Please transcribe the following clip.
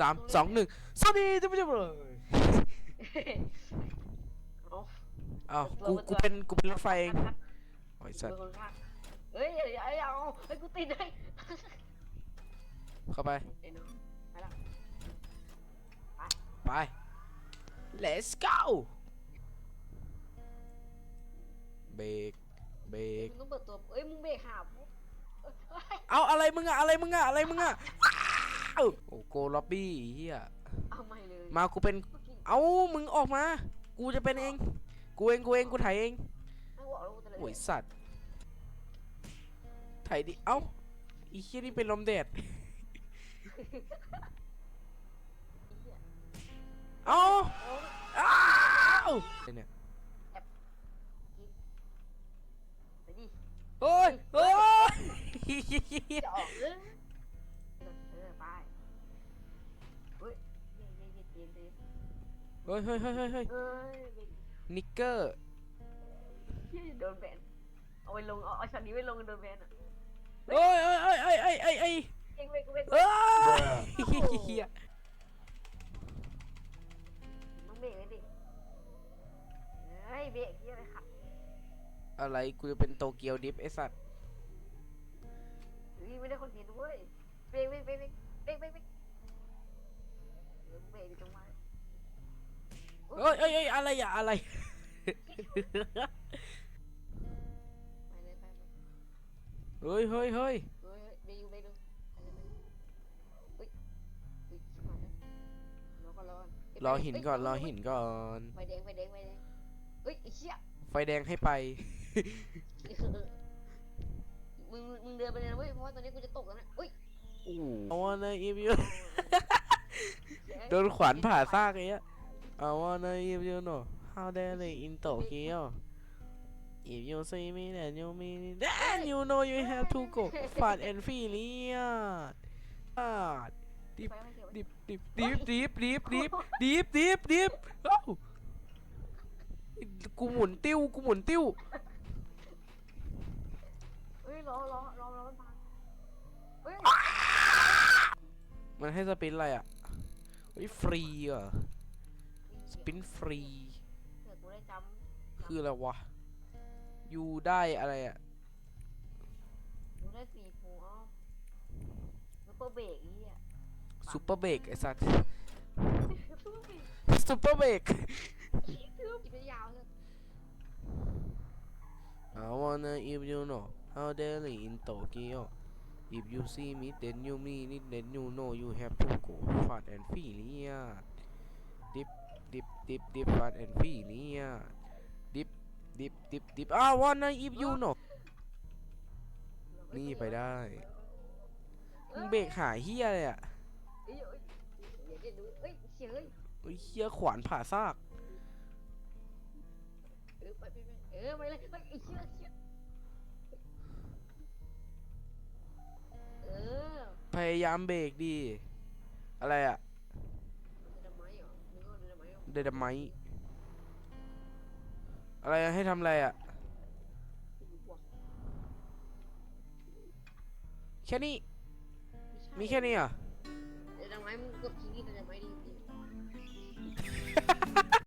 สามสองหนึ่งสวัสดีท่านผู้ชมเลยเอาอ้าวกูกูเป็นกูเป็นรถไฟเองโอ้ยสัตเป็นว์คนข้างเฮ้ยเดี๋ยวเอาเฮ้ยกูติดเลยเข้าไปไอ้น้องไปละไป let's go เบรกเบรกมึงต้องเปิดตัวเอ้ยมึงเบรกหาปุ๊บเอ้ยเอาอะไรมึงอะอะไรมึงอะอะไรมึงอะ อ้าวโอ้โกล็อบบี้เฮียเอาใหม่เลยมากูเป็น เมื่อกี้เอามึงออกมา กูจะเป็นเอง กูเองกูเองกูถ่ายเองไม่บอกแล้วกูจะเลยโอ้ยสัตว์ถ่ายดิเอ้าอีเฮียนี่เป็นลมแดดเอ้าโอ้ยอ้าวเนี่ย ไปดิโอ้ยโอ้ยจะออกเออ เฮ้ยเฮ้ยเฮ้ยเฮ้ยเฮ้ยเอ้ยเบรกนิกเกอร์เฮ้ยโดนแบนเอาไปลงเอาเอาช็อตนี้ไปลงโดนแบนอะโอ้ยเอ้ยเอ้ยเอ้ยเอ้ยเอ้ยเอ้ยเองเบรกเบรกเอ้ยเฮียมึงเบรกเลยดิเฮ้ยเบรกที่อะไรครับอะไรกูจะเป็นโตเกียวดิฟไอสัตว์เฮ้ยไม่ได้คนเห็นด้วยเบรกเบรกเบรกเบรกเบรกเบรกเออเบรกอยู่ตรงมา เอ้ยเอ้ยเอ้ยอะไรอะอะไร ไปเลยไปเลยเฮ้ยเฮ้ยเฮ้ยเฮ้ยเบรกอยู่เบรกอยู่ไปเลยไปเลยเฮ้ยเฮ้ยชิบหายแล้วรอก่อนรอก่อนเก็บรอไปหินเฮ้ยก่อนรอหินก่อน ไฟแดงไฟแดงไฟแดงเฮ้ยไอ้เชี่ยไฟแดงให้ไป มึงมึงเดินไปเลยนะเว้ยเพราะว่าตอนนี้กูจะตกแล้วนะเฮ้ย I wanna if you โดนขวานผ่าซากไอ้เงี้ย I wanna if you know how they lay in Tokyo if you see me then you mean it then you know you have to go fast and furious fast ดิบไฟไม่เขียวดิบดิบดิบดิบดิบดิบดิบดิบดิบเอ้ากูหมุนติ้วกูหมุนติ้วเฮ้ยรอรอรอรอมันพังเฮ้ยมันให้สปินอะไรอะเฮ้ยฟรีเหรอ สปินฟรีเผื่อกูได้จคืออะไรวะอยู่ได้อะไรอะำกูได้สี่ฟูอ้าวซูเปอร์เบรกอีอะซูเปอร์เบรกไอ้สัสซูเปอร์เบรกซูเปอร์เบรกซูเปอร์กินไปยาวเลย I wanna if you know how they live in Tokyo if you see me then you mean it then you know you have to go fast and furious dip dip dip dip fast and furious dip dip dip dip I wanna if you know นี่ไปได้มึงเบรกหาเฮียเลยอะเอ้ยเอ้ยเดี๋ยวเดี๋ยวดูเอ้ยเชี่ยเอ้ยเฮ้ยเฮียขวานผ่าซากเออไปไปไปเออไปเลยเฮ้ยไอ้เชี่ยเชี่ยเออพยายามเบรกดี อะไรอะ เดดไมอะไรให้ทำอะไรอะ่ะ แค่นี้ มีแค่นี้เหรอ เดี๋ไมมึงกดทีนี้